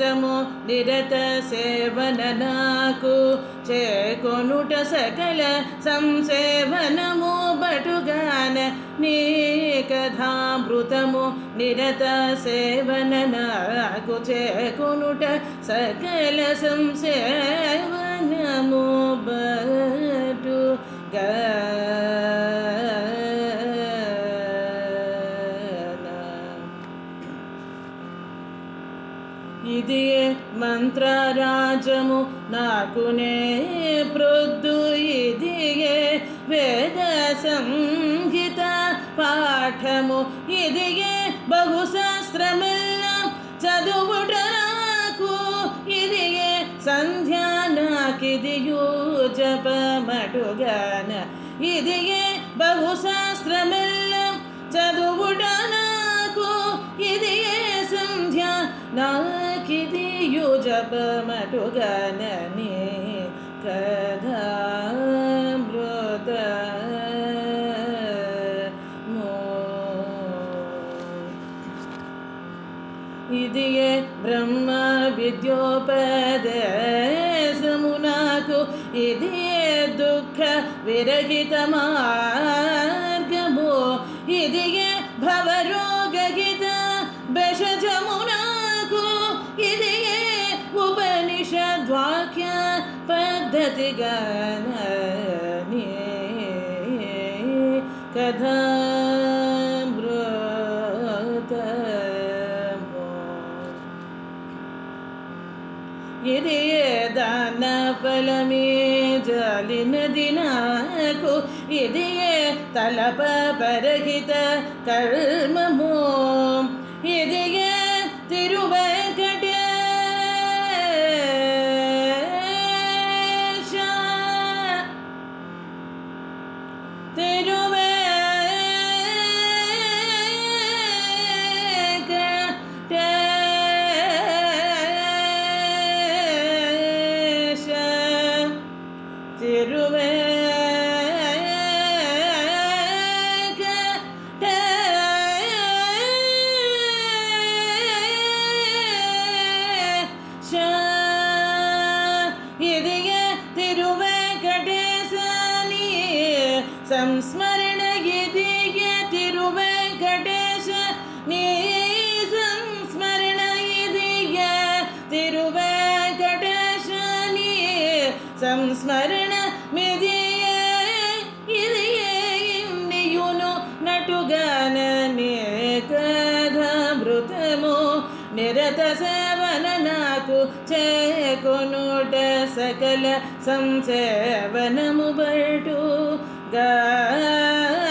కథామృతము నిరత సేవన నాకు. చేకొనుట సకల సంసేవనము బటుగాన నీ కథామృతము నిరత సేవన నాకు. చేకొనుట సకల సంసేవనము బటుగా ఇది మంత్రరాజము? నాకునే ప్రొద్దు ఇదియే వేద సంహిత పాఠము? ఇదియే బహుశాస్త్రమిల్ల చదువుట నాకు ఇదియే సంధ్యా నాకిదియూ జపమటుగాన? ఇదియే బహుశాస్త్రమిల్ల చదువు నాకిదియు జపమటుగానని కథా మృత ఇదియే బ్రహ్మ విద్యోపదేశము నాకు ఇదియే దుఃఖ విరహిత పద్ధతిగా కథా ఇది దాన ఫలమే జాలినది నాకు ఇది తలప పరహిత కర్మము సంస్మరణ ఇదిగే తిరువేంకటేశ నీ సంస్మరణ ఇదిగే తిరువేంకటేశ నీ సంస్మరణ మిదియే ఇదియే ఇండియును నటుగాననే కథామృతము నిరత సేవన నాకు చేకొనుట సకల సంసేవనము బటు க